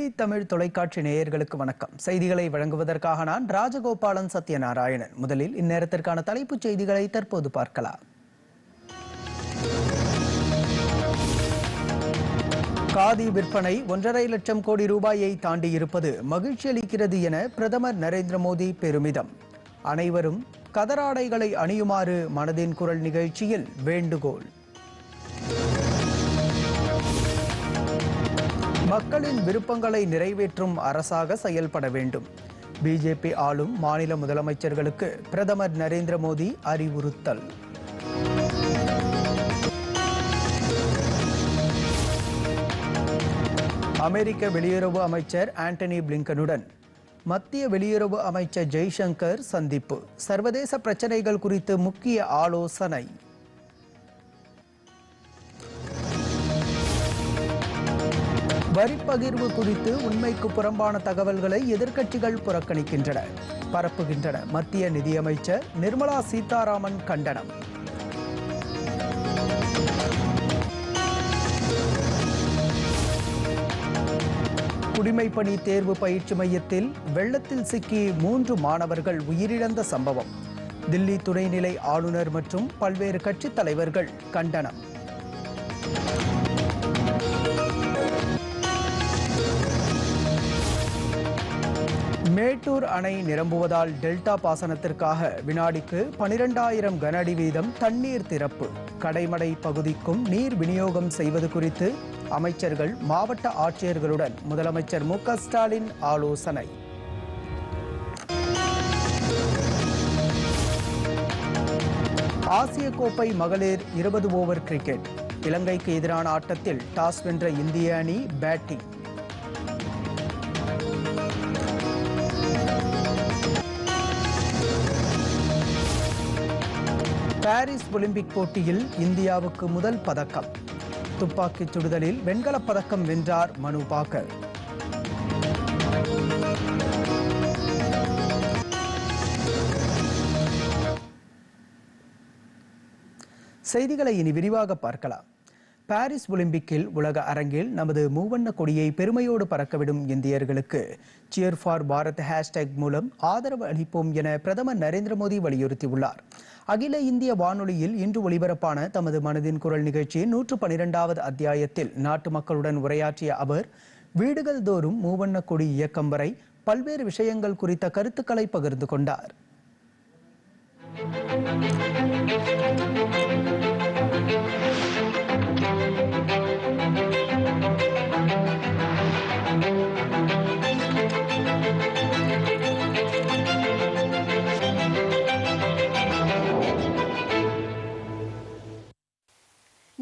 DD Tamil தொலைக்காட்சி நேயர்களுக்கு வணக்கம். செய்திகளை வழங்குவதற்காக நான் ராஜகோபாலன் சத்யநாராயணன். முதலில் இந்நேரத்திற்கான தலைப்புச் செய்திகளை தற்போது பார்க்கலாம். காதி விற்பனை ஒன்றரை லட்சம் கோடி ரூபாயை தாண்டி இருப்பது மகிழ்ச்சி அளிக்கிறது என பிரதமர் நரேந்திர மோடி பெருமிதம். அனைவரும் கதராடைகளை அணியுமாறு மனதின் குரல் நிகழ்ச்சியில் வேண்டுகோள். மக்களின் விருப்பங்களை நிறைவேற்றும் அரசாக செயல்பட வேண்டும். பிஜேபி ஆளும் மாநில முதலமைச்சர்களுக்கு பிரதமர் நரேந்திர மோடி அறிவுறுத்தல். அமெரிக்க வெளியுறவு அமைச்சர் ஆண்டனி பிளிங்கனுடன் மத்திய வெளியுறவு அமைச்சர் ஜெய்சங்கர் சந்திப்பு. சர்வதேச பிரச்சினைகள் குறித்து முக்கிய ஆலோசனை. வரிப்பகிர்வு குறித்து உண்மைக்கு புறம்பான தகவல்களை எதிர்க்கட்சிகள் புறக்கணிக்கின்றன. பரப்புகின்றன. மத்திய நிதியமைச்சர் நிர்மலா சீதாராமன் கண்டனம். குடிமைப்பணி தேர்வு பயிற்சி மையத்தில் வெள்ளத்தில் சிக்கி மூன்று மாணவர்கள் உயிரிழந்த சம்பவம். தில்லி துணைநிலை ஆளுநர் மற்றும் பல்வேறு கட்சித் தலைவர்கள் கண்டனம். மேட்டூர் அணை நிரம்புவதால் டெல்டா பாசனத்திற்காக வினாடிக்கு பனிரெண்டாயிரம் கனஅடி வீதம் தண்ணீர் திறப்பு. கடைமடை பகுதிக்கும் நீர் விநியோகம் செய்வது குறித்து அமைச்சர்கள் மாவட்ட ஆட்சியர்களுடன் முதலமைச்சர் மு ஸ்டாலின் ஆலோசனை. ஆசிய கோப்பை மகளிர் இருபது ஓவர் கிரிக்கெட். இலங்கைக்கு எதிரான ஆட்டத்தில் டாஸ் வென்ற இந்திய அணி பேட்டிங். பாரிஸ் ஒலிம்பிக் போட்டியில் இந்தியாவுக்கு முதல் பதக்கம். துப்பாக்கிச் சுடுதலில் வெண்கலப் பதக்கம் வென்றார் மனு பாக்கர். செய்திகளை இனி விரிவாக பார்க்கலாம். பாரிஸ் ஒலிம்பிக்கில் உலக அரங்கில் நமது மூவண்ண கொடியை பெருமையோடு பறக்கவிடும் இந்தியர்களுக்கு சியர் ஃபார் பாரத் ஹேஷ்டேக் மூலம் ஆதரவு அளிப்போம் என பிரதமர் நரேந்திர மோடி வலியுறுத்தியுள்ளார். அகில இந்திய வானொலியில் இன்று ஒலிபரப்பான தமது மனதின் குரல் நிகழ்ச்சியின் நூற்று பனிரெண்டாவது அத்தியாயத்தில் நாட்டு மக்களுடன் உரையாற்றிய அவர் வீடுகள் தோறும் மூவண்ண கொடி இயக்கம் வரை பல்வேறு விஷயங்கள் குறித்த கருத்துக்களை பகிர்ந்து கொண்டார்.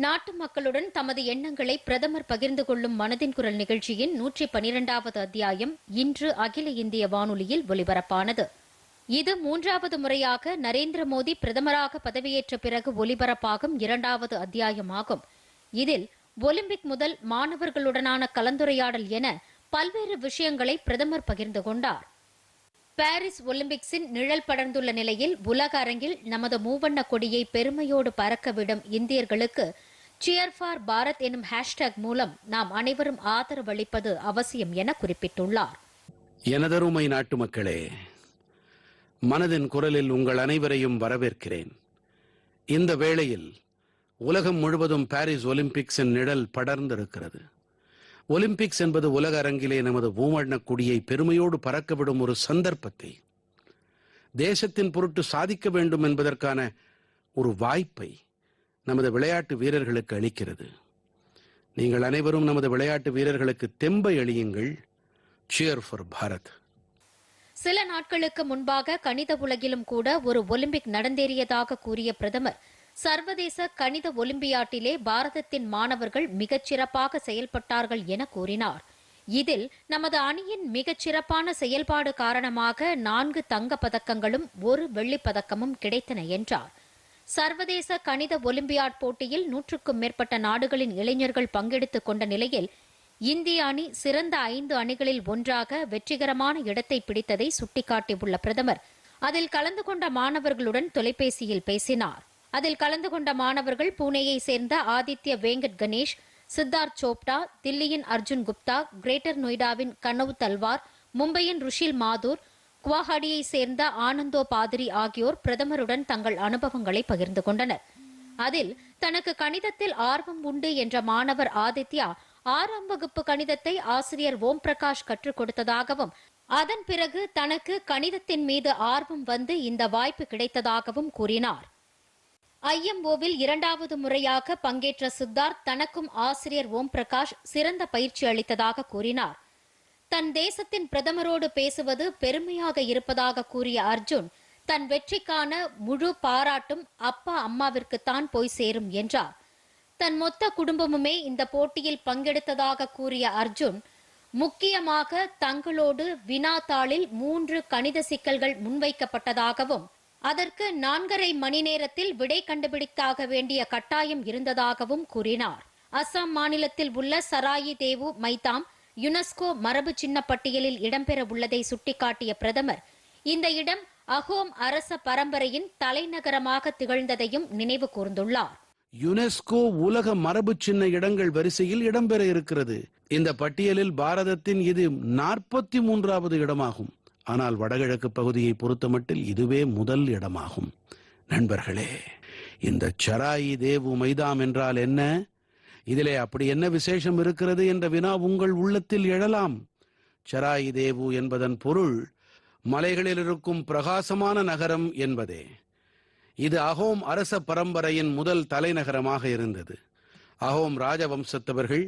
நாட்டு மக்களுடன் தமது எண்ணங்களை பிரதமர் பகிர்ந்து கொள்ளும் மனதின் குரல் நிகழ்ச்சியின் நூற்றி பனிரெண்டாவது அத்தியாயம் இன்று அகில இந்திய வானொலியில் ஒலிபரப்பானது. இது மூன்றாவது முறையாக நரேந்திர மோடி பிரதமராக பதவியேற்ற பிறகு ஒலிபரப்பாகும் இரண்டாவது அத்தியாயமாகும். இதில் ஒலிம்பிக் முதல் மாணவர்களுடனான கலந்துரையாடல் என பல்வேறு விஷயங்களை பிரதமர் பகிர்ந்து கொண்டார். பாரிஸ் ஒலிம்பிக்ஸின் நிழல் படர்ந்துள்ள நிலையில் உலக அரங்கில் நமது மூவண்ண கொடியை பெருமையோடு பறக்கவிடும் இந்தியர்களுக்கு சியர் ஃபார் பாரத் எனும் ஹேஷ்டேக் மூலம் நாம் அனைவரும் ஆதரவளிப்பது அவசியம் என குறிப்பிட்டுள்ளார். எனதருமை நாட்டு மக்களே மனதின் குரலில் உங்கள் அனைவரையும் வரவேற்கிறேன். இந்த வேளையில் உலகம் முழுவதும் பாரிஸ் ஒலிம்பிக்ஸின் நிழல் படர்ந்திருக்கிறது. ஒலிம்பிக்ஸ் என்பது உலக அரங்கிலே நமது மூவண்ணக் கொடியை பெருமையோடு பறக்கவிடும் ஒரு சந்தர்ப்பத்தை தேசத்தின் பொருட்டு சாதிக்க வேண்டும் என்பதற்கான ஒரு வாய்ப்பை நமது விளையாட்டு வீரர்களுக்கு அளிக்கிறது. நீங்கள் அனைவரும் நமது விளையாட்டு வீரர்களுக்கு தெம்பை அளியுங்கள் சியர் ஃபார் பாரத் சில நாட்களுக்கு முன்பாக கணித உலகிலும் கூட ஒரு ஒலிம்பிக் நடந்தேறியதாக கூறிய பிரதமர் சர்வதேச கணித ஒலிம்பியாட்டிலே பாரதத்தின் மாணவர்கள் மிகச் சிறப்பாக செயல்பட்டார்கள் என கூறினார். இதில் நமது அணியின் மிகச் சிறப்பான செயல்பாடு காரணமாக நான்கு தங்க பதக்கங்களும் ஒரு வெள்ளிப் பதக்கமும் கிடைத்தன என்றார். சர்வதேச கணித ஒலிம்பியாட் போட்டியில் நூற்றுக்கும் மேற்பட்ட நாடுகளின் இளைஞர்கள் பங்கெடுத்துக் கொண்ட நிலையில் இந்திய அணி சிறந்த ஐந்து அணிகளில் ஒன்றாக வெற்றிகரமான இடத்தை பிடித்ததை சுட்டிக்காட்டியுள்ள பிரதமர் அதில் கலந்து கொண்ட மாணவர்களுடன் தொலைபேசியில் பேசினார். அதில் கலந்து கொண்ட மாணவர்கள் புனேயை சேர்ந்த ஆதித்ய வேங்கட் கணேஷ் சித்தார்த் சோப்டா தில்லியின் அர்ஜுன் குப்தா கிரேட்டர் நொய்டாவின் கனவு தல்வார் மும்பையின் ருஷில் மாதூர் குவாஹாடியை சேர்ந்த ஆனந்தோ பாதிரி ஆகியோர் பிரதமருடன் தங்கள் அனுபவங்களை பகிர்ந்து கொண்டனர். அதில் தனக்கு கணிதத்தில் ஆர்வம் உண்டு என்ற மாணவர் ஆதித்யா ஆறாம் வகுப்பு கணிதத்தை ஆசிரியர் ஓம் பிரகாஷ் கற்றுக் கொடுத்ததாகவும் அதன் பிறகு தனக்கு கணிதத்தின் மீது ஆர்வம் வந்து இந்த வாய்ப்பு கிடைத்ததாகவும் கூறினார். ஐஎம்ஓவில் இரண்டாவது முறையாக பங்கேற்ற சித்தார்த் தனக்கும் ஆசிரியர் ஓம் பிரகாஷ் சிறந்த பயிற்சி அளித்ததாக கூறினார். தன் தேசத்தின் பிரதமரோடு பேசுவது பெருமையாக இருப்பதாக கூறிய அர்ஜுன் தன் வெற்றிக்கான முழு பாராட்டும் அப்பா அம்மாவிற்கு தான் போய் சேரும் என்றார். தன் மொத்த குடும்பமுமே இந்த போட்டியில் பங்கெடுத்ததாக கூறிய அர்ஜுன் முக்கியமாக தங்களோடு வினாத்தாளில் மூன்று கணித சிக்கல்கள் முன்வைக்கப்பட்டதாகவும் அதற்கு நான்கரை மணி நேரத்தில் விடை கண்டுபிடித்தாக வேண்டிய கட்டாயம் இருந்ததாகவும் கூறினார். அசாம் மாநிலத்தில் உள்ள சராயி தேவு மைதாம் யுனெஸ்கோ மரபு சின்ன பட்டியலில் இடம்பெற உள்ளதை சுட்டிக்காட்டிய பிரதமர் இந்த இடம் அகோம் அரச பரம்பரையின் தலைநகரமாக திகழ்ந்ததையும் நினைவு கூர்ந்துள்ளார். யுனெஸ்கோ உலக மரபு சின்ன இடங்கள் வரிசையில் இடம்பெற இருக்கிறது. இந்த பட்டியலில் பாரதத்தின் இது நாற்பத்தி மூன்றாவது இடமாகும். ஆனால் வடகிழக்கு பகுதியை பொறுத்தமட்டில் இதுவே முதல் இடமாகும். நண்பர்களே இந்த சராயி தேவு மைதாம் என்றால் என்ன? இதிலே அப்படி என்ன விசேஷம் இருக்கிறது என்ற வினா உங்கள் உள்ளத்தில் எழலாம். சராயி தேவு என்பதன் பொருள் மலைகளில் இருக்கும் பிரகாசமான நகரம் என்பதே. இது அகோம் அரச பரம்பரையின் முதல் தலைநகரமாக இருந்தது. அகோம் ராஜவம்சத்தவர்கள்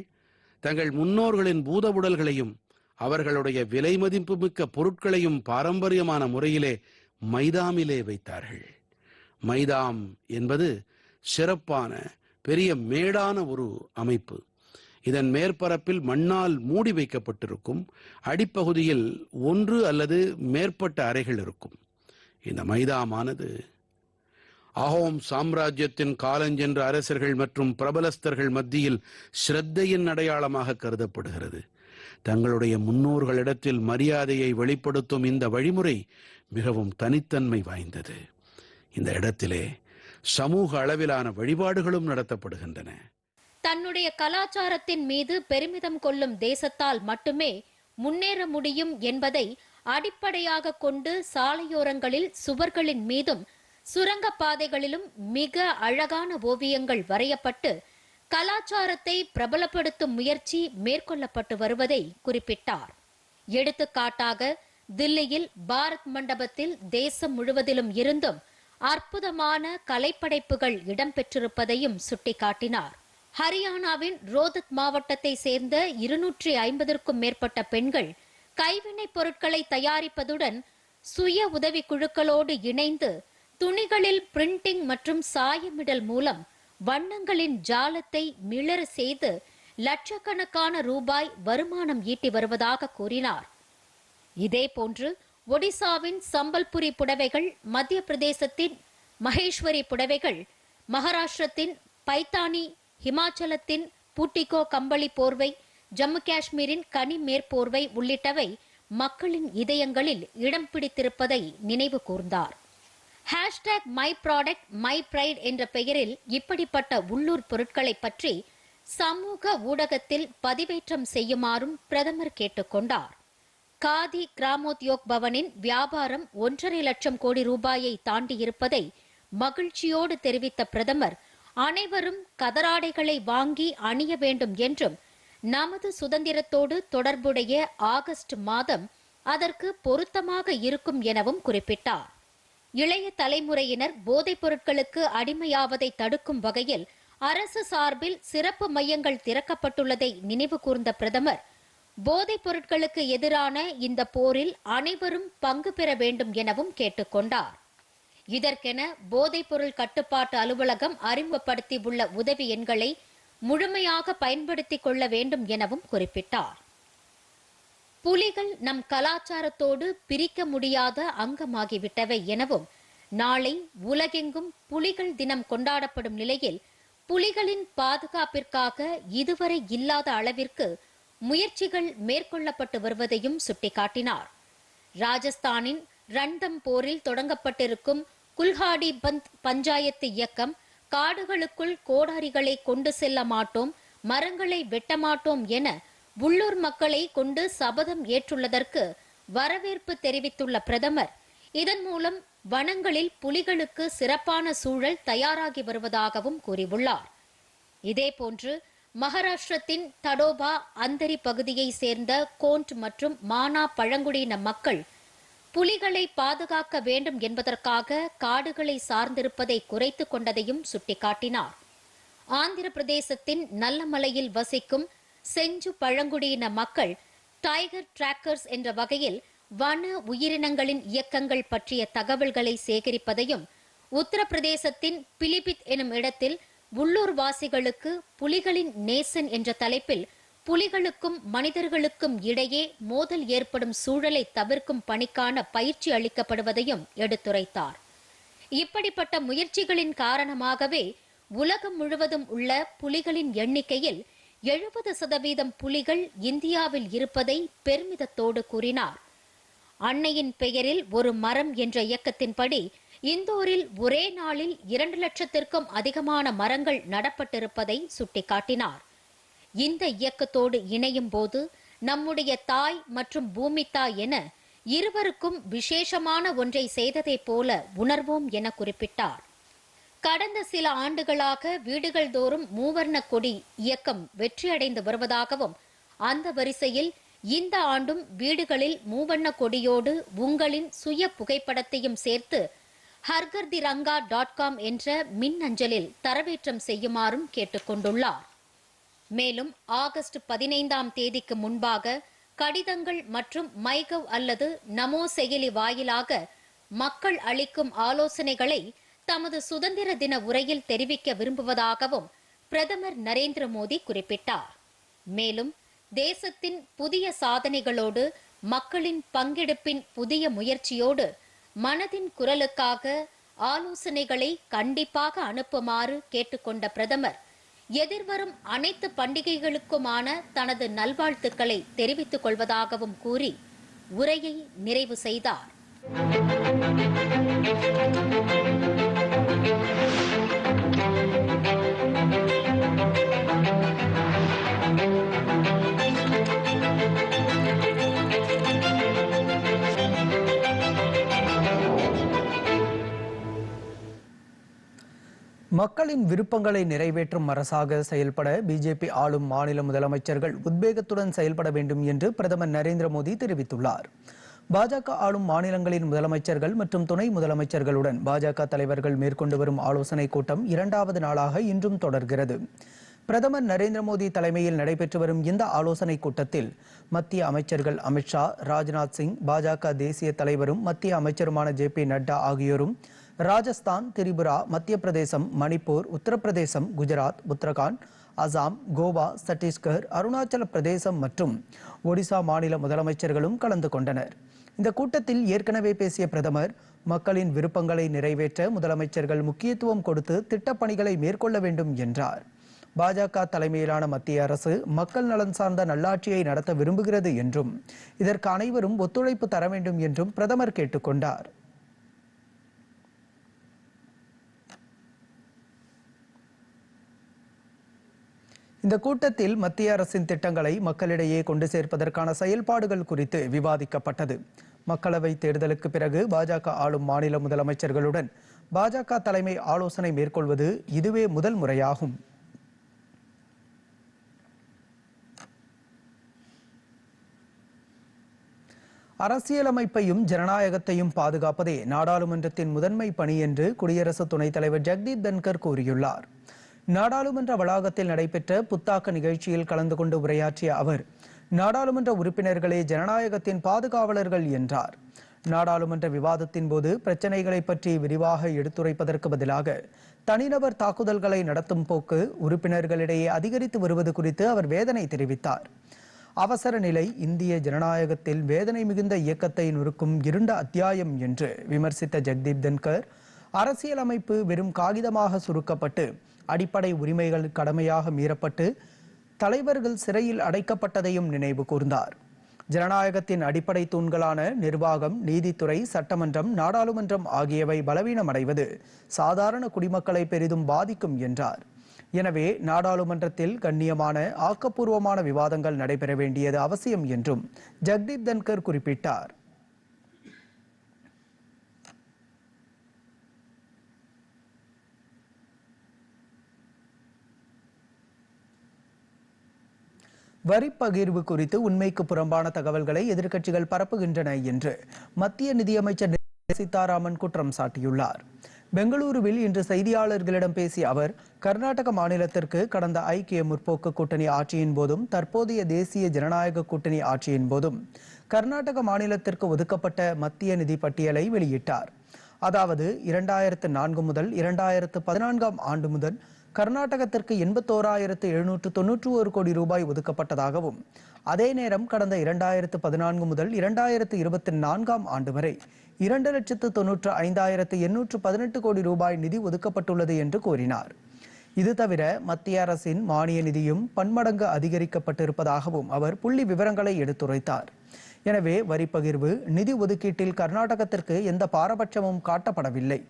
தங்கள் முன்னோர்களின் பூத உடல்களையும் அவர்களுடைய விலை மதிப்புமிக்க பொருட்களையும் பாரம்பரியமான முறையிலே மைதாமிலே வைத்தார்கள். மைதாம் என்பது சிறப்பான பெரிய மேடான ஒரு அமைப்பு. இதன் மேற்பரப்பில் மண்ணால் மூடி வைக்கப்பட்டிருக்கும். அடிப்பகுதியில் ஒன்று அல்லது மேற்பட்ட அறைகள் இருக்கும். இந்த மைதாமானது அஹோம் சாம்ராஜ்யத்தின் காலஞ்சென்ற அரசர்கள் மற்றும் பிரபலஸ்தர்கள் மத்தியில் ஸ்ரத்தையின் அடையாளமாக கருதப்படுகிறது. தங்களுடைய முன்னோர்களிடத்தில் மரியாதையை வெளிப்படுத்தும் இந்த வழிமுறை மிகவும் தனித்தன்மை வாய்ந்தது. இந்த இடத்திலே சமூக அளவிலான வழிபாடுகளும் நடத்தப்படுகின்றன. தன்னுடைய கலாச்சாரத்தின் மீது பெருமிதம் கொள்ளும் தேசத்தால் மட்டுமே முன்னேற முடியும் என்பதை அடிப்படையாக கொண்டு சாலையோரங்களில் சுவர்களின் மீதும் சுரங்க பாதைகளிலும் மிக அழகான ஓவியங்கள் வரையப்பட்டு கலாச்சாரத்தை பிரபலப்படுத்தும் முயற்சி மேற்கொள்ளப்பட்டு வருவதை குறிப்பிட்டார். எடுத்துக்காட்டாக தில்லியில் பாரத் மண்டபத்தில் தேசம் முழுவதிலும் இருந்தும் அற்புதமான கலைப்படைப்புகள் இடம்பெற்றிருப்பதையும் சுட்டிக்காட்டினார். ஹரியானாவின் ரோதத் மாவட்டத்தை சேர்ந்த இருநூற்றி ஐம்பதற்கும் மேற்பட்ட பெண்கள் கைவினைப் பொருட்களை தயாரிப்பதுடன் சுய உதவி குழுக்களோடு இணைந்து துணிகளில் பிரிண்டிங் மற்றும் சாயமிடல் மூலம் வண்ணங்களின் ஜாலத்தை மிளற செய்து லட்சக்கணக்கான ரூபாய் வருமானம் ஈட்டி வருவதாக கூறினார். இதேபோன்று ஒடிசாவின் சம்பல்புரி புடவைகள் மத்திய பிரதேசத்தின் மகேஸ்வரி புடவைகள் மகாராஷ்டிரத்தின் பைத்தானி ஹிமாச்சலத்தின் பூட்டிகோ கம்பளி போர்வை ஜம்மு காஷ்மீரின் கனி மேற்போர்வை உள்ளிட்டவை மக்களின் இதயங்களில் இடம் பிடித்திருப்பதை நினைவு கூர்ந்தார். Hashtag my product my pride என்ற பெயரில் இப்படிப்பட்ட உள்ளூர் பொருட்களை பற்றி சமூக ஊடகத்தில் பதிவேற்றம் செய்யுமாறும் பிரதமர் கேட்டுக்கொண்டார் காதி கிராமோத்யோக் பவனின் வியாபாரம் ஒன்றரை லட்சம் கோடி ரூபாயை தாண்டியிருப்பதை மகிழ்ச்சியோடு தெரிவித்த பிரதமர் அனைவரும் கதராடைகளை வாங்கி அணிய வேண்டும் என்றும் நமது சுதந்திரத்தோடு தொடர்புடைய ஆகஸ்ட் மாதம் அதற்கு பொருத்தமாக இருக்கும் எனவும் குறிப்பிட்டார். இளைய தலைமுறையினர் போதைப் பொருட்களுக்கு அடிமையாவதை தடுக்கும் வகையில் அரசு சார்பில் சிறப்பு மையங்கள் திறக்கப்பட்டுள்ளதை நினைவு கூர்ந்த பிரதமர் போதைப் பொருட்களுக்கு எதிரான இந்த போரில் அனைவரும் பங்கு பெற வேண்டும் எனவும் கேட்டுக்கொண்டார். இதற்கென போதைப் பொருள் கட்டுப்பாட்டு அலுவலகம் அறிமுகப்படுத்தியுள்ள உதவி எண்களை முழுமையாக பயன்படுத்திக் கொள்ள வேண்டும் எனவும் குறிப்பிட்டார். புலிகள் நம் கலாச்சாரத்தோடு பிரிக்க முடியாத அங்கமாகிவிட்டவை எனவும் நாளை உலகெங்கும் புலிகள் தினம் கொண்டாடப்படும் நிலையில் புலிகளின் பாதுகாப்பிற்காக இதுவரை இல்லாத அளவிற்கு முயற்சிகள் மேற்கொள்ளப்பட்டு வருவதையும் சுட்டிக்காட்டினார். ராஜஸ்தானின் ரண்டம் போரில் தொடங்கப்பட்டிருக்கும் குல்ஹாடி பந்த் பஞ்சாயத்து இயக்கம் காடுகளுக்குள் கோடாரிகளை கொண்டு செல்ல மாட்டோம் மரங்களை வெட்டமாட்டோம் என உள்ளூர் மக்களை கொண்டு சபதம் ஏற்றுள்ளதற்கு வரவேற்பு தெரிவித்துள்ள பிரதமர் இதன் மூலம் வனங்களில் புலிகளுக்கு சிறப்பான சூழல் தயாராகி வருவதாகவும் கூறியுள்ளார். இதேபோன்று மகாராஷ்டிரத்தின் தடோபா அந்தரி பகுதியை சேர்ந்த கோண்ட் மற்றும் மானா பழங்குடியின மக்கள் புலிகளை பாதுகாக்க வேண்டும் என்பதற்காக காடுகளை சார்ந்திருப்பதை குறைத்துக் கொண்டதையும் சுட்டிக்காட்டினார். ஆந்திர பிரதேசத்தின் நல்லமலையில் வசிக்கும் செஞ்சு பழங்குடியின மக்கள் டைகர் டிராக்கர்ஸ் என்ற வகையில் வன உயிரினங்களின் இயக்கங்கள் பற்றிய தகவல்களை சேகரிப்பதையும் உத்தரப்பிரதேசத்தின் பிலிபித் எனும் இடத்தில் உள்ளூர் வாசிகளுக்கு புலிகளின் நேசன் என்ற தலைப்பில் புலிகளுக்கும் மனிதர்களுக்கும் இடையே மோதல் ஏற்படும் சூழலை தவிர்க்கும் பணிக்கான பயிற்சி அளிக்கப்படுவதையும் எடுத்துரைத்தார். இப்படிப்பட்ட முயற்சிகளின் காரணமாகவே உலகம் முழுவதும் உள்ள புலிகளின் எண்ணிக்கையில் எழுபது சதவீதம் புலிகள் இந்தியாவில் இருப்பதை பெருமிதத்தோடு கூறினார். அன்னையின் பெயரில் ஒரு மரம் என்ற இயக்கத்தின்படி இந்தோரில் ஒரே நாளில் இரண்டு லட்சத்திற்கும் அதிகமான மரங்கள் நடப்பட்டிருப்பதை சுட்டிக்காட்டினார். இந்த இயக்கத்தோடு இணையும் போது நம்முடைய தாய் மற்றும் பூமி தாய் என இருவருக்கும் விசேஷமான ஒன்றை செய்ததைப் போல உணர்வோம் என குறிப்பிட்டார். கடந்த சில ஆண்டுகளாக வீடுகள் தோறும் மூவர்ண கொடி இயக்கம் வெற்றியடைந்து வருவதாகவும் அந்த வரிசையில் இந்த ஆண்டும் வீடுகளில் மூவண்ண கொடியோடு உங்களின் சுய புகைப்படத்தையும் சேர்த்து ஹர்கர் ரங்கா டாட் காம் என்ற மின் அஞ்சலில் தரவேற்றம் செய்யுமாறும் கேட்டுக்கொண்டுள்ளார். மேலும் ஆகஸ்ட் பதினைந்தாம் தேதிக்கு முன்பாக கடிதங்கள் மற்றும் மைகவ் அல்லது நமோ செயலி வாயிலாக மக்கள் அளிக்கும் ஆலோசனைகளை தமது சுதந்திர தின உரையில் தெரிவிக்க விரும்புவதாகவும் பிரதமர் நரேந்திர மோடி குறிப்பிட்டார். மேலும் தேசத்தின் புதிய சாதனைகளோடு மக்களின் பங்கெடுப்பின் புதிய முயற்சியோடு மனதின் குரலுக்காக ஆலோசனைகளை கண்டிப்பாக அனுப்புமாறு கேட்டுக்கொண்ட பிரதமர் எதிர்வரும் அனைத்து பண்டிகைகளுக்குமான தனது நல்வாழ்த்துக்களை தெரிவித்துக் கொள்வதாகவும் கூறி உரையை நிறைவு செய்தார். மக்களின் விருப்பங்களை நிறைவேற்றும் அரசாக செயல்பட பிஜேபி ஆளும் மாநில முதலமைச்சர்கள் உத்வேகத்துடன் செயல்பட வேண்டும் என்று பிரதமர் நரேந்திர மோடி தெரிவித்துள்ளார். பாஜக ஆளும் மாநிலங்களின் முதலமைச்சர்கள் மற்றும் துணை முதலமைச்சர்களுடன் பாஜக தலைவர்கள் மேற்கொண்டு வரும் ஆலோசனைக் கூட்டம் இரண்டாவது நாளாக இன்றும் தொடர்கிறது. பிரதமர் நரேந்திர மோடி தலைமையில் நடைபெற்று வரும் இந்த ஆலோசனைக் கூட்டத்தில் மத்திய அமைச்சர்கள் அமித்ஷா ராஜ்நாத் சிங் பாஜக தேசிய தலைவரும் மத்திய அமைச்சருமான ஜே பி நட்டா ஆகியோரும் ராஜஸ்தான் திரிபுரா மத்திய பிரதேசம் மணிப்பூர் உத்தரப்பிரதேசம் குஜராத் உத்தரகாண்ட் அசாம் கோவா சத்தீஸ்கர் அருணாச்சல பிரதேசம் மற்றும் ஒடிசா மாநில முதலமைச்சர்களும் கலந்து கொண்டனர். இந்த கூட்டத்தில் ஏற்கனவே பேசிய பிரதமர் மக்களின் விருப்பங்களை நிறைவேற்ற முதலமைச்சர்கள் முக்கியத்துவம் கொடுத்து திட்டப்பணிகளை மேற்கொள்ள வேண்டும் என்றார். பாஜக தலைமையிலான மத்திய அரசு மக்கள் நலன் சார்ந்த நல்லாட்சியை நடத்த விரும்புகிறது என்றும் இதற்கு அனைவரும் ஒத்துழைப்பு தர வேண்டும் என்றும் பிரதமர் கேட்டுக்கொண்டார். இந்த கூட்டத்தில் மத்திய அரசின் திட்டங்களை மக்களிடையே கொண்டு சேர்ப்பதற்கான செயல்பாடுகள் குறித்து விவாதிக்கப்பட்டது. மக்களவை தேர்தலுக்கு பிறகு பாஜக ஆளும் மாநில முதலமைச்சர்களுடன் பாஜக தலைமை ஆலோசனை மேற்கொள்வது இதுவே முதல் முறையாகும். அரசியலமைப்பையும் ஜனநாயகத்தையும் பாதுகாப்பதே நாடாளுமன்றத்தின் முதன்மை பணி என்று குடியரசு துணைத் தலைவர் ஜெக்தீப் தன்கர் கூறியுள்ளார். நாடாளுமன்ற வளாகத்தில் நடைபெற்ற புத்தாக்க நிகழ்ச்சியில் கலந்து கொண்டு உரையாற்றிய அவர் நாடாளுமன்ற உறுப்பினர்களே ஜனநாயகத்தின் பாதுகாவலர்கள் என்றார். நாடாளுமன்ற விவாதத்தின் போது பிரச்சனைகளை பற்றி விரிவாக எடுத்துரைப்பதற்கு பதிலாக தனிநபர் தாக்குதல்களை நடத்தும் போக்கு உறுப்பினர்களிடையே அதிகரித்து வருவது குறித்து அவர் வேதனை தெரிவித்தார். அவசர நிலை இந்திய ஜனநாயகத்தில் வேதனை மிகுந்த இயக்கத்தை நொறுக்கும் இருண்ட அத்தியாயம் என்று விமர்சித்த ஜெக்தீப் தன்கர் அரசியலமைப்பு வெறும் காகிதமாக சுருக்கப்பட்டு அடிப்படை உரிமைகள் கடமையாக மீறப்பட்டு தலைவர்கள் சிறையில் அடைக்கப்பட்டதையும் நினைவு கூர்ந்தார். ஜனநாயகத்தின் அடிப்படை தூண்களான நிர்வாகம் நீதித்துறை சட்டமன்றம் நாடாளுமன்றம் ஆகியவை பலவீனமடைவது சாதாரண குடிமக்களை பெரிதும் பாதிக்கும் என்றார். எனவே நாடாளுமன்றத்தில் கண்ணியமான ஆக்கப்பூர்வமான விவாதங்கள் நடைபெற வேண்டியது அவசியம் என்றும் ஜக்தீப் தன்கர் குறிப்பிட்டார். வரி பகிர்வு குறித்து உண்மைக்கு புறம்பான தகவல்களை எதிர்க்கட்சிகள் பரப்புகின்றன என்று மத்திய நிதியமைச்சர் சீதாராமன் குற்றம் சாட்டியுள்ளார். பெங்களூருவில் இன்று செய்தியாளர்களிடம் பேசிய அவர் கர்நாடக மாநிலத்திற்கு கடந்த ஐக்கிய முற்போக்கு கூட்டணி ஆட்சியின் போதும் தற்போதைய தேசிய ஜனநாயக கூட்டணி ஆட்சியின் போதும் கர்நாடக மாநிலத்திற்கு ஒதுக்கப்பட்ட மத்திய நிதி பட்டியலை வெளியிட்டார். அதாவது இரண்டாயிரத்து நான்கு முதல் இரண்டாயிரத்து பதினான்காம் ஆண்டு முதல் கர்நாடகத்திற்கு எண்பத்தோராயிரத்து எழுநூற்று தொன்னூற்று ஒரு கோடி ரூபாய் ஒதுக்கப்பட்டதாகவும் அதே நேரம் கடந்த இரண்டாயிரத்து பதினான்கு முதல் இரண்டாயிரத்து இருபத்தி நான்காம் ஆண்டு வரை இரண்டு லட்சத்து தொன்னூற்று ஐந்தாயிரத்து எண்ணூற்று பதினெட்டு கோடி ரூபாய் நிதி ஒதுக்கப்பட்டுள்ளது என்று கூறினார். இது தவிர மத்திய அரசின் மானிய நிதியும் பன்மடங்கு அதிகரிக்கப்பட்டிருப்பதாகவும் அவர் புள்ளி விவரங்களை எடுத்துரைத்தார். எனவே வரி பகிர்வு நிதி ஒதுக்கீட்டில் கர்நாடகத்திற்கு எந்த பாரபட்சமும் காட்டப்படவில்லை.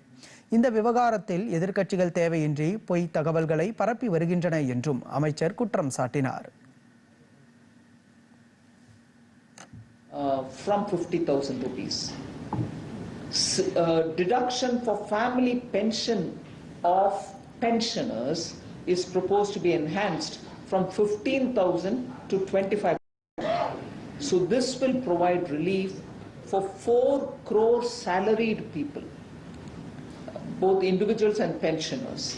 இந்த விவகாரத்தில் எதிர்க்கட்சிகள் தேவையின்றி பொய் தகவல்களை பரப்பி வருகின்றன என்றும் அமைச்சர் குற்றம் சாட்டினார் uh, from 50,000 rupees. S- uh, deduction for family pension of pensioners is proposed to be enhanced from 15,000 to 25,000. So this will provide relief for 4 crore salaried people, both individuals and pensioners.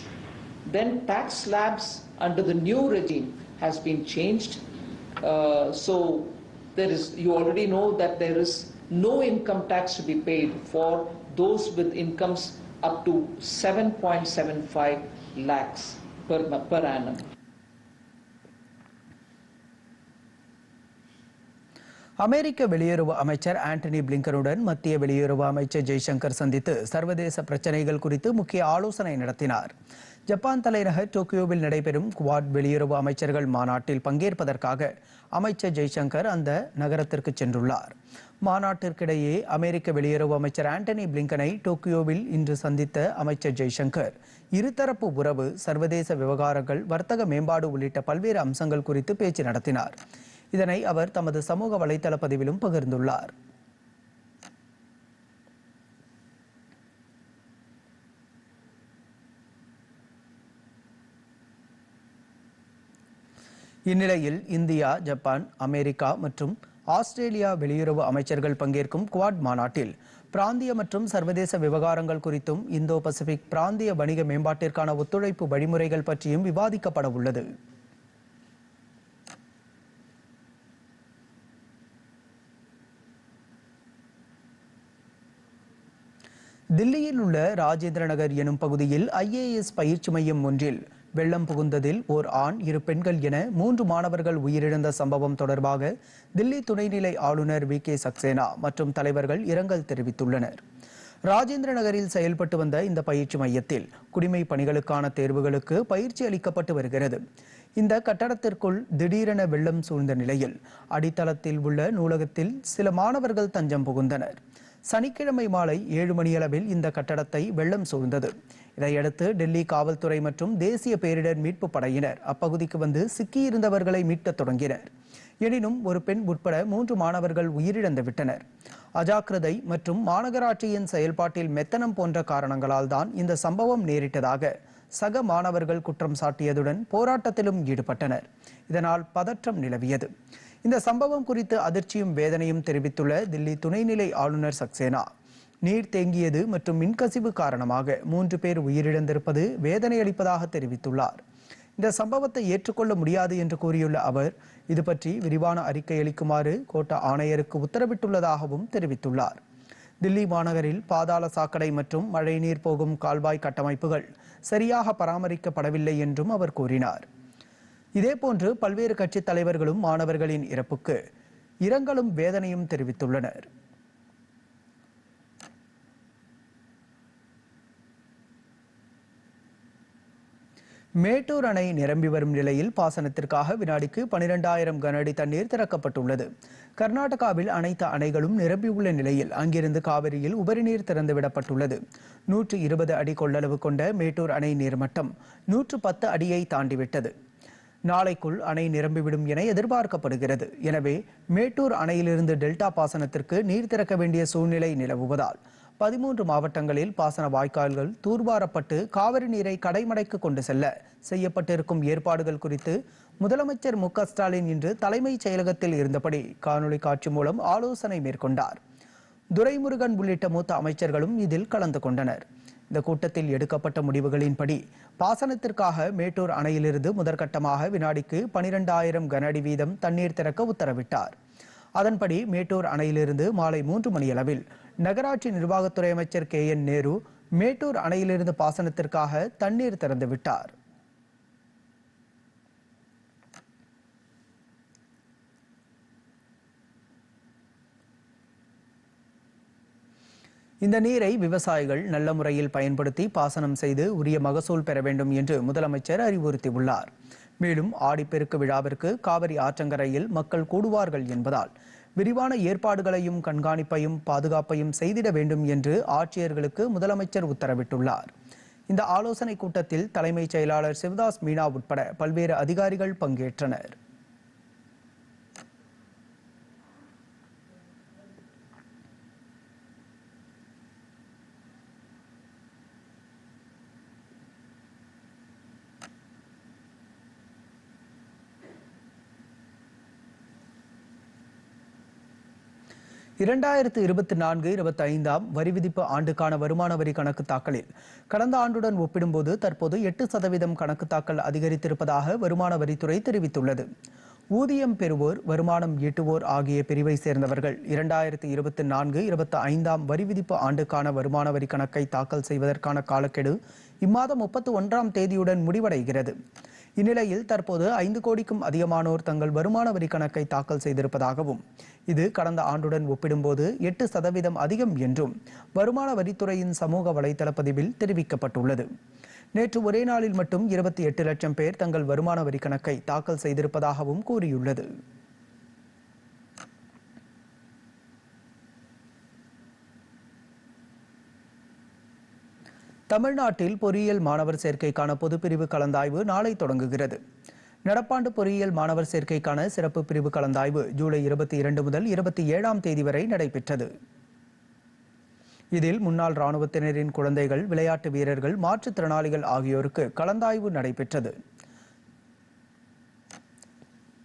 Then tax slabs under the new regime has been changed. Uh, so there is, you already know that there is no income tax to be paid for those with incomes up to 7.75 lakhs per, per annum. அமெரிக்க வெளியுறவு அமைச்சர் ஆண்டனி பிளிங்கனுடன் மத்திய வெளியுறவு அமைச்சர் ஜெய்சங்கர் சந்தித்து சர்வதேச பிரச்சனைகள் குறித்து முக்கிய ஆலோசனை நடத்தினார். ஜப்பான் தலைநகர் டோக்கியோவில் நடைபெறும் குவாட் வெளியுறவு அமைச்சர்கள் மாநாட்டில் பங்கேற்பதற்காக அமைச்சர் ஜெய்சங்கர் அந்த நகரத்திற்கு சென்றுள்ளார். மாநாட்டிற்கிடையே அமெரிக்க வெளியுறவு அமைச்சர் ஆண்டனி பிளிங்கனை டோக்கியோவில் இன்று சந்தித்த அமைச்சர் ஜெய்சங்கர் இருதரப்பு உறவு சர்வதேச விவகாரங்கள் வர்த்தக மேம்பாடு உள்ளிட்ட பல்வேறு அம்சங்கள் குறித்து பேச்சு நடத்தினார். இதனை அவர் தமது சமூக வலைதள பதிவிலும் பகிர்ந்துள்ளார். இந்நிலையில் இந்தியா ஜப்பான் அமெரிக்கா மற்றும் ஆஸ்திரேலியா வெளியுறவு அமைச்சர்கள் பங்கேற்கும் குவாட் மாநாட்டில் பிராந்திய மற்றும் சர்வதேச விவகாரங்கள் குறித்தும் இந்தோ பசிபிக் பிராந்திய வணிக மேம்பாட்டிற்கான ஒத்துழைப்பு வழிமுறைகள் பற்றியும் விவாதிக்கப்பட உள்ளது தில்லியில் உள்ள ராஜேந்திர நகர் எனும் பகுதியில் ஐஏஎஸ் பயிற்சி மையம் ஒன்றில் வெள்ளம் புகுந்ததில் ஓர் ஆண் இரு பெண்கள் என மூன்று மாணவர்கள் உயிரிழந்த சம்பவம் தொடர்பாக தில்லி துணைநிலை ஆளுநர் வி கே சக்சேனா மற்றும் தலைவர்கள் இரங்கல் தெரிவித்துள்ளனர். ராஜேந்திர நகரில் செயல்பட்டு வந்த இந்த பயிற்சி மையத்தில் குடிமை பணிகளுக்கான தேர்வுகளுக்கு பயிற்சி அளிக்கப்பட்டு வருகிறது. இந்த கட்டடத்திற்குள் திடீரென வெள்ளம் சூழ்ந்த நிலையில் அடித்தளத்தில் உள்ள நூலகத்தில் சில மாணவர்கள் தஞ்சம் புகுந்தனர். சனிக்கிழமை மாலை ஏழு மணியளவில் இந்த கட்டடத்தை வெள்ளம் சூழ்ந்தது. இதையடுத்து டெல்லி காவல்துறை மற்றும் தேசிய பேரிடர் மீட்பு படையினர் அப்பகுதிக்கு வந்து சிக்கியிருந்தவர்களை மீட்கத் தொடங்கினர். எனினும் ஒரு பெண் உட்பட மூன்று மாணவர்கள் உயிரிழந்து விட்டனர் அஜாக்கிரதை மற்றும் மாநகராட்சியின் செயல்பாட்டில் மெத்தனம் போன்ற காரணங்களால் தான் இந்த சம்பவம் நேரிட்டதாக சக மாணவர்கள் குற்றம் சாட்டியதுடன் போராட்டத்திலும் ஈடுபட்டனர். இதனால் பதற்றம் நிலவியது. இந்த சம்பவம் குறித்து அதிர்ச்சியும் வேதனையும் தெரிவித்துள்ள தில்லி துணைநிலை ஆளுநர் சக்சேனா. நீர் தேங்கியது மற்றும் மின்கசிவு காரணமாக மூன்று பேர் உயிரிழந்திருப்பது வேதனையளிப்பதாக தெரிவித்துள்ளார். இந்த சம்பவத்தை ஏற்றுக்கொள்ள முடியாது என்று கூறியுள்ள அவர் இது பற்றி விரிவான அறிக்கை அளிக்குமாறு கோட்ட ஆணையருக்கு உத்தரவிட்டுள்ளதாகவும் தெரிவித்துள்ளார். தில்லி மாநகரில் பாதாள சாக்கடை மற்றும் மழைநீர் போகும் கால்வாய் கட்டமைப்புகள் சரியாக பராமரிக்கப்படவில்லை என்றும் அவர் கூறினார். இதேபோன்று பல்வேறு கட்சித் தலைவர்களும் மாணவர்களின் இறப்புக்கு இரங்கலும் வேதனையும் தெரிவித்துள்ளனர். மேட்டூர் அணை நிரம்பி வரும் நிலையில் பாசனத்திற்காக வினாடிக்கு பனிரெண்டாயிரம் கனஅடி தண்ணீர் திறக்கப்பட்டுள்ளது. கர்நாடகாவில் அனைத்து அணைகளும் நிரம்பியுள்ள நிலையில் அங்கிருந்து காவிரியில் உபரிநீர் திறந்து விடப்பட்டுள்ளது. நூற்று இருபது அடி கொள்ளளவு கொண்ட மேட்டூர் அணை நீர்மட்டம் நூற்று பத்து அடியை தாண்டிவிட்டது. நாளைக்குள் அணை நிரம்பிவிடும் என எதிர்பார்க்கப்படுகிறது. எனவே மேட்டூர் அணையிலிருந்து டெல்டா பாசனத்திற்கு நீர் திறக்க வேண்டிய சூழ்நிலை நிலவுவதால் பதிமூன்று மாவட்டங்களில் பாசன வாய்க்கால்கள் தூர்வாரப்பட்டு காவிரி நீரை கடைமடைக்கு கொண்டு செல்ல செய்யப்பட்டிருக்கும் ஏற்பாடுகள் குறித்து முதலமைச்சர் மு ஸ்டாலின் இன்று தலைமைச் செயலகத்தில் இருந்தபடி காணொலி காட்சி மூலம் ஆலோசனை மேற்கொண்டார். துரைமுருகன் உள்ளிட்ட மூத்த அமைச்சர்களும் இதில் கலந்து கொண்டனர். இந்த கூட்டத்தில் எடுக்கப்பட்ட முடிவுகளின்படி பாசனத்திற்காக மேட்டூர் அணையிலிருந்து முதற்கட்டமாக வினாடிக்கு பனிரெண்டாயிரம் கன அடி வீதம் தண்ணீர் திறக்க உத்தரவிட்டார். அதன்படி மேட்டூர் அணையிலிருந்து மாலை மூன்று மணியளவில் நகராட்சி நிர்வாகத்துறை அமைச்சர் கே என் நேரு மேட்டூர் அணையிலிருந்து பாசனத்திற்காக தண்ணீர் திறந்துவிட்டார் இந்த நீரை விவசாயிகள் நல்ல முறையில் பயன்படுத்தி பாசனம் செய்து உரிய மகசூல் பெற வேண்டும் என்று முதலமைச்சர் அறிவுறுத்தியுள்ளார். மேலும் ஆடிப்பெருக்கு விழாவிற்கு காவிரி ஆற்றங்கரையில் மக்கள் கூடுவார்கள் என்பதால் விரிவான ஏற்பாடுகளையும் கண்காணிப்பையும் பாதுகாப்பையும் செய்திட வேண்டும் என்று ஆட்சியர்களுக்கு முதலமைச்சர் உத்தரவிட்டுள்ளார். இந்த ஆலோசனை கூட்டத்தில் தலைமைச் செயலாளர் சிவதாஸ் மீனா உட்பட பல்வேறு அதிகாரிகள் பங்கேற்றனர். இரண்டாயிரத்து இருபத்தி நான்கு இருபத்தி ஐந்தாம் வரி விதிப்பு ஆண்டுக்கான வருமான வரி கணக்கு தாக்கலில் கடந்த ஆண்டுடன் ஒப்பிடும்போது தற்போது எட்டு சதவீதம் கணக்கு தாக்கல் அதிகரித்திருப்பதாக வருமான வரித்துறை தெரிவித்துள்ளது. ஊதியம் பெறுவோர் வருமானம் ஈட்டுவோர் ஆகிய பிரிவை சேர்ந்தவர்கள் இரண்டாயிரத்து இருபத்தி நான்கு இருபத்தி ஐந்தாம் வரி விதிப்பு ஆண்டுக்கான வருமான வரி கணக்கை தாக்கல் செய்வதற்கான காலக்கெடு இம்மாதம் முப்பத்தி ஒன்றாம் தேதியுடன் முடிவடைகிறது. இந்நிலையில் தற்போது ஐந்து கோடிக்கும் அதிகமானோர் தங்கள் வருமான வரி கணக்கை தாக்கல் செய்திருப்பதாகவும் இது கடந்த ஆண்டுடன் ஒப்பிடும்போது எட்டு சதவீதம் அதிகம் என்றும் வருமான வரித்துறையின் சமூக வலைதள பதிவில் தெரிவிக்கப்பட்டுள்ளது. நேற்று ஒரே நாளில் மட்டும் இருபத்தி எட்டு லட்சம் பேர் தங்கள் வருமான வரி கணக்கை தாக்கல் செய்திருப்பதாகவும் கூறியுள்ளது. தமிழ்நாட்டில் பொறியியல் மாணவர் சேர்க்கைக்கான பொதுப்பிரிவு கலந்தாய்வு நாளை தொடங்குகிறது. நடப்பாண்டு பொறியியல் மாணவர் சேர்க்கைக்கான சிறப்பு பிரிவு கலந்தாய்வு ஜூலை இருபத்தி இரண்டு முதல் இருபத்தி ஏழாம் தேதி வரை நடைபெற்றது. இதில் முன்னாள் ராணுவத்தினரின் குழந்தைகள் விளையாட்டு வீரர்கள் மாற்றுத்திறனாளிகள் ஆகியோருக்கு கலந்தாய்வு நடைபெற்றது.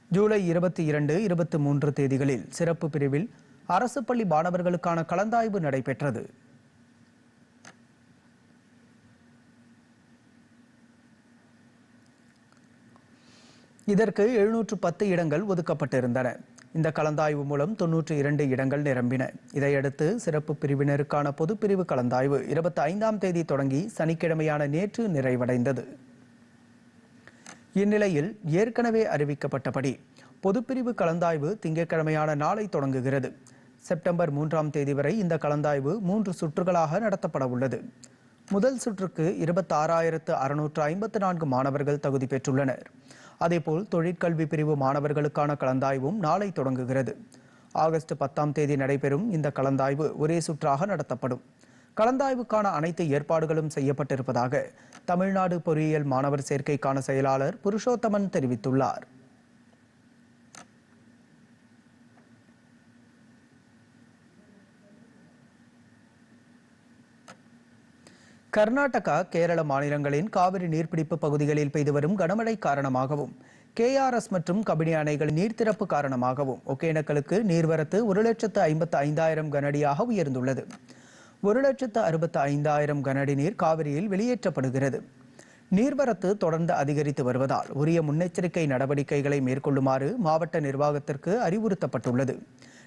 ஜூலை இருபத்தி இரண்டு இருபத்தி மூன்று தேதிகளில் சிறப்பு பிரிவில் அரசு பள்ளி மாணவர்களுக்கான கலந்தாய்வு நடைபெற்றது. இதற்கு எழுநூற்று பத்து இடங்கள் ஒதுக்கப்பட்டிருந்தன. இந்த கலந்தாய்வு மூலம் தொன்னூற்றி இரண்டு இடங்கள் நிரம்பின. இதையடுத்து சிறப்பு பிரிவினருக்கான பொதுப்பிரிவு கலந்தாய்வு இருபத்தி ஐந்தாம் தேதி தொடங்கி சனிக்கிழமையான நேற்று நிறைவடைந்தது. இந்நிலையில் ஏற்கனவே அறிவிக்கப்பட்டபடி பொதுப்பிரிவு கலந்தாய்வு திங்கட்கிழமையான நாளை தொடங்குகிறது. செப்டம்பர் மூன்றாம் தேதி வரை இந்த கலந்தாய்வு மூன்று சுற்றுகளாக நடத்தப்பட உள்ளது. முதல் சுற்றுக்கு இருபத்தாறாயிரத்து அறுநூற்று ஐம்பத்து நான்கு மாணவர்கள் தகுதி பெற்றுள்ளனர். அதேபோல் தொழிற்கல்வி பிரிவு மாணவர்களுக்கான கலந்தாய்வும் நாளை தொடங்குகிறது. ஆகஸ்ட் பத்தாம் தேதி நடைபெறும் இந்த கலந்தாய்வு ஒரே சுற்றாக நடத்தப்படும். கலந்தாய்வுக்கான அனைத்து ஏற்பாடுகளும் செய்யப்பட்டிருப்பதாக தமிழ்நாடு பொறியியல் மாணவர் சேர்க்கைக்கான செயலாளர் புருஷோத்தமன் தெரிவித்துள்ளார். கர்நாடகா கேரள மாநிலங்களின் காவிரி நீர்பிடிப்பு பகுதிகளில் பெய்து வரும் கனமழை காரணமாகவும் கேஆர்எஸ் மற்றும் கபினி அணைகள் நீர்த்திறப்பு காரணமாகவும் ஒகேனக்கலுக்கு நீர்வரத்து ஒரு லட்சத்து ஐம்பத்து ஐந்தாயிரம் கனடியாக உயர்ந்துள்ளது. ஒரு லட்சத்து அறுபத்து ஐந்தாயிரம் கனடி நீர் காவிரியில் வெளியேற்றப்படுகிறது. நீர்வரத்து தொடர்ந்து அதிகரித்து வருவதால் உரிய முன்னெச்சரிக்கை நடவடிக்கைகளை மேற்கொள்ளுமாறு மாவட்ட நிர்வாகத்திற்கு அறிவுறுத்தப்பட்டுள்ளது.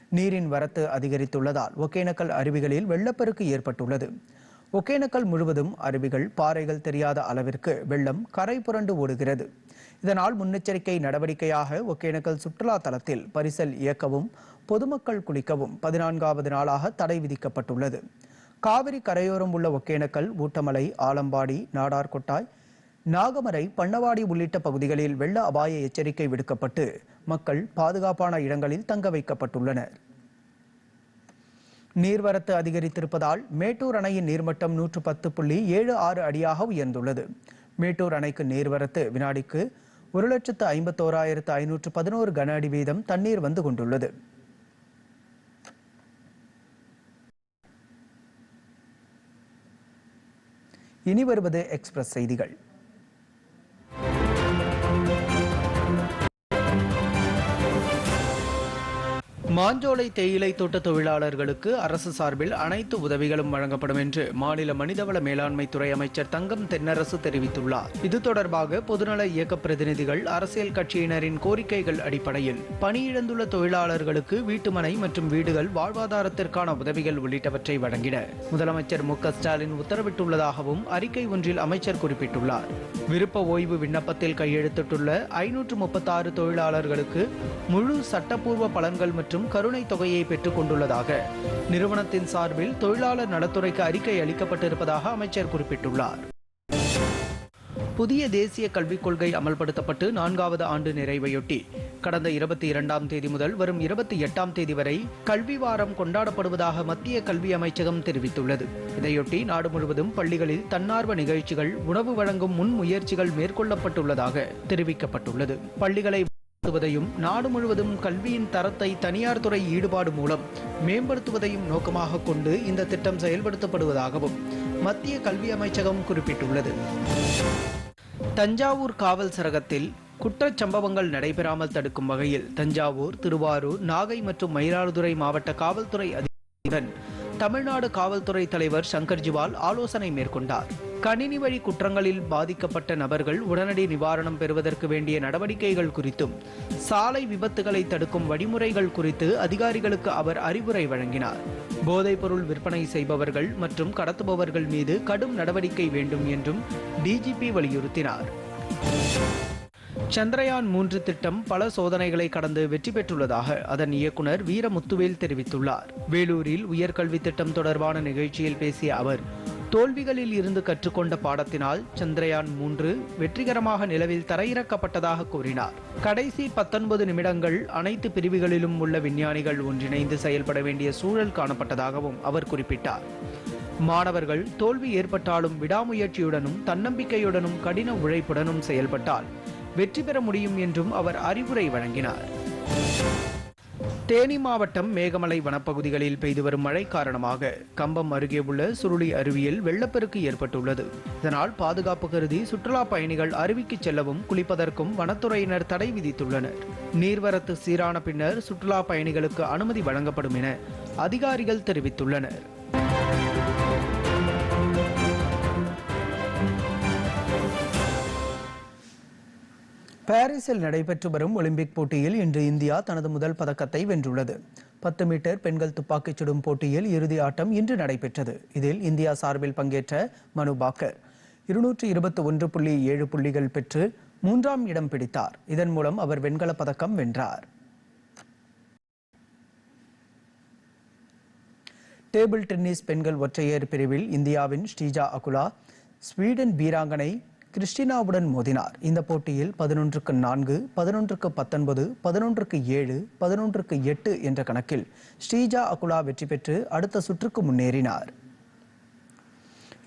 நீரின் வரத்து அதிகரித்துள்ளதால் ஒகேனக்கல் அருவிகளில் வெள்ளப்பெருக்கு ஏற்பட்டுள்ளது. ஒகேனக்கல் முழுவதும் அருவிகள் பாறைகள் தெரியாத அளவிற்கு வெள்ளம் கரை புரண்டு ஓடுகிறது. இதனால் முன்னெச்சரிக்கை நடவடிக்கையாக ஒகேனக்கல் சுற்றுலா தலத்தில் பரிசல் இயக்கவும் பொதுமக்கள் குளிக்கவும் பதினான்காவது நாளாக தடை விதிக்கப்பட்டுள்ளது. காவிரி கரையோரம் உள்ள ஒகேனக்கல் ஊட்டமலை ஆலம்பாடி நாடார்கொட்டாய் நாகமரை பண்ணவாடி உள்ளிட்ட பகுதிகளில் வெள்ள அபாய எச்சரிக்கை விடுக்கப்பட்டு மக்கள் பாதுகாப்பான இடங்களில் தங்க வைக்கப்பட்டுள்ளனர். நீர்வரத்து அதிகரித்திருப்பதால் மேட்டூர் அணையின் நீர்மட்டம் நூற்று பத்து புள்ளி ஏழு ஆறு அடியாக உயர்ந்துள்ளது. மேட்டூர் அணைக்கு நீர்வரத்து வினாடிக்கு ஒரு லட்சத்து ஐம்பத்தோராயிரத்து ஐநூற்று பதினோரு கன அடி வீதம் தண்ணீர் வந்து கொண்டுள்ளது. இனி வருவது எக்ஸ்பிரஸ் செய்திகள். மாஞ்சோலை தேயிலை தோட்ட தொழிலாளர்களுக்கு அரசு சார்பில் அனைத்து உதவிகளும் வழங்கப்படும் என்று மாநில மனிதவள மேலாண்மை துறை அமைச்சர் தங்கம் தென்னரசு தெரிவித்துள்ளார். இது தொடர்பாக பொதுநல இயக்க பிரதிநிதிகள் அரசியல் கட்சியினரின் கோரிக்கைகள் அடிப்படையில் பணியிழந்துள்ள தொழிலாளர்களுக்கு வீட்டுமனை மற்றும் வீடுகள் வாழ்வாதாரத்திற்கான உதவிகள் உள்ளிட்டவற்றை வழங்கின முதலமைச்சர் மு ஸ்டாலின் உத்தரவிட்டுள்ளதாகவும் அறிக்கை ஒன்றில் அமைச்சர் குறிப்பிட்டுள்ளார். விருப்ப ஓய்வு விண்ணப்பத்தில் கையெழுத்திட்டுள்ள ஐநூற்று முப்பத்தாறு தொழிலாளர்களுக்கு முழு சட்டப்பூர்வ பலன்கள் மற்றும் கருணை தொகையை பெற்றுக் கொண்டுள்ளதாக. நிறுவனத்தின் சார்பில் தொழிலாளர் நலத்துறைக்கு அறிக்கை அளிக்கப்பட்டிருப்பதாக அமைச்சர் குறிப்பிட்டுள்ளார். புதிய தேசிய கல்விக் கொள்கை அமல்படுத்தப்பட்டு நான்காவது ஆண்டு நிறைவையொட்டி கடந்த இருபத்தி இரண்டாம் தேதி முதல் வரும் இருபத்தி எட்டாம் தேதி வரை கல்வி வாரம் கொண்டாடப்படுவதாக மத்திய கல்வி அமைச்சகம் தெரிவித்துள்ளது. இதையொட்டி நாடு முழுவதும் பள்ளிகளில் தன்னார்வ நிகழ்ச்சிகள் உணவு வழங்கும் முன்முயற்சிகள் மேற்கொள்ளப்பட்டுள்ளதாக தெரிவிக்கப்பட்டுள்ளது. பள்ளிகளை மேம்படுத்துவதையும் நாடு முழுவதும் கல்வியின் தரத்தை தனியார் துறை ஈடுபாடு மூலம் மேம்படுத்துவதையும் நோக்கமாக கொண்டு இந்த திட்டம் செயல்படுத்தப்படுவதாகவும் மத்திய கல்வி அமைச்சகம் குறிப்பிட்டுள்ளது. தஞ்சாவூர் காவல் சரகத்தில் குற்றச்சம்பவங்கள் நடைபெறாமல் தடுக்கும் வகையில் தஞ்சாவூர் திருவாரூர் நாகை மற்றும் மயிலாடுதுறை மாவட்ட காவல்துறை அதிகாரிகளுடன் தமிழ்நாடு காவல்துறை தலைவர் சங்கர் ஜிவால் ஆலோசனை மேற்கொண்டார். கணினி வழி குற்றங்களில் பாதிக்கப்பட்ட நபர்கள் உடனடி நிவாரணம் பெறுவதற்கு வேண்டிய நடவடிக்கைகள் குறித்தும் சாலை விபத்துகளை தடுக்கும் வழிமுறைகள் குறித்து அதிகாரிகளுக்கு அவர் அறிவுரை வழங்கினார். போதைப்பொருள் விற்பனை செய்பவர்கள் மற்றும் கடத்துபவர்கள் மீது கடும் நடவடிக்கை வேண்டும் என்றும் டிஜிபி வலியுறுத்தினார். சந்திரயான் மூன்று திட்டம் பல சோதனைகளை கடந்து வெற்றி பெற்றுள்ளதாக அதன் இயக்குனர் வீரமுத்துவேல் தெரிவித்துள்ளார். வேலூரில் உயர்கல்வி திட்டம் தொடர்பான நிகழ்ச்சியில் பேசிய அவர் தோல்விகளில் இருந்து கற்றுக்கொண்ட பாடத்தினால் சந்திரயான் மூன்று வெற்றிகரமாக நிலவில் தரையிறக்கப்பட்டதாக கூறினார். கடைசி பத்தொன்பது நிமிடங்கள் அனைத்து பிரிவுகளிலும் உள்ள விஞ்ஞானிகள் ஒன்றிணைந்து செயல்பட வேண்டிய சூழல் காணப்பட்டதாகவும் அவர் குறிப்பிட்டார். மாணவர்கள் தோல்வி ஏற்பட்டாலும் விடாமுயற்சியுடனும் தன்னம்பிக்கையுடனும் கடின உழைப்புடனும் செயல்பட்டால் வெற்றி பெற முடியும் என்றும் அவர் அறிவுரை வழங்கினார். தேனி மாவட்டம் மேகமலை வனப்பகுதிகளில் பெய்து வரும் மழை காரணமாக கம்பம் அருகே உள்ள சுருளி அருவியில் வெள்ளப்பெருக்கு ஏற்பட்டுள்ளது. இதனால் பாதுகாப்பு கருதி சுற்றுலா பயணிகள் அருவிக்கு செல்லவும் குளிப்பதற்கும் வனத்துறையினர் தடை விதித்துள்ளனர். நீர்வரத்து சீரான பின்னர் சுற்றுலா பயணிகளுக்கு அனுமதி வழங்கப்படும் என அதிகாரிகள் தெரிவித்துள்ளனர். பாரிஸில் நடைபெற்று வரும் ஒலிம்பிக் போட்டியில் இன்று இந்தியா தனது முதல் பதக்கத்தை வென்றுள்ளது. பத்து மீட்டர் பெண்கள் துப்பாக்கிச் சுடும் போட்டியில் இறுதி ஆட்டம் இன்று நடைபெற்றது. இதில் இந்தியா சார்பில் பங்கேற்ற மனு பாக்கர். இருநூற்றி இருபத்தி ஒன்று புள்ளி ஏழு புள்ளிகள் பெற்று மூன்றாம் இடம் பிடித்தார். இதன் மூலம் அவர் வெண்கலப் பதக்கம் வென்றார். டேபிள் டென்னிஸ் பெண்கள் ஒற்றையர் பிரிவில் இந்தியாவின் ஸ்ரீஜா அகுலா ஸ்வீடன் வீராங்கனை கிறிஸ்டினாவுடன் மோதினார். இந்த போட்டியில் பதினொன்றுக்கு நான்கு பதினொன்றுக்கு பத்தொன்பது பதினொன்றுக்கு ஏழு பதினொன்றுக்கு எட்டு என்ற கணக்கில் ஸ்ரீஜா அகுலா வெற்றி பெற்று அடுத்த சுற்றுக்கு முன்னேறினார்.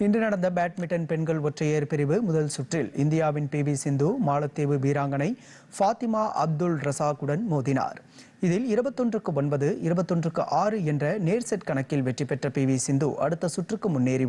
இன்று நடந்த பேட்மிண்டன் பெண்கள் ஒற்றையர் பிரிவு முதல் சுற்றில் இந்தியாவின் பி வி சிந்து மாலத்தீவு வீராங்கனை ஃபாத்திமா அப்துல் ரசாக்குடன் மோதினார். இதில் இருபத்தொன்றுக்கு ஒன்பது இருபத்தொன்றுக்கு ஆறு என்ற நேர் செட் கணக்கில் வெற்றி பெற்ற பி வி சிந்து அடுத்த சுற்றுக்கு முன்னேறி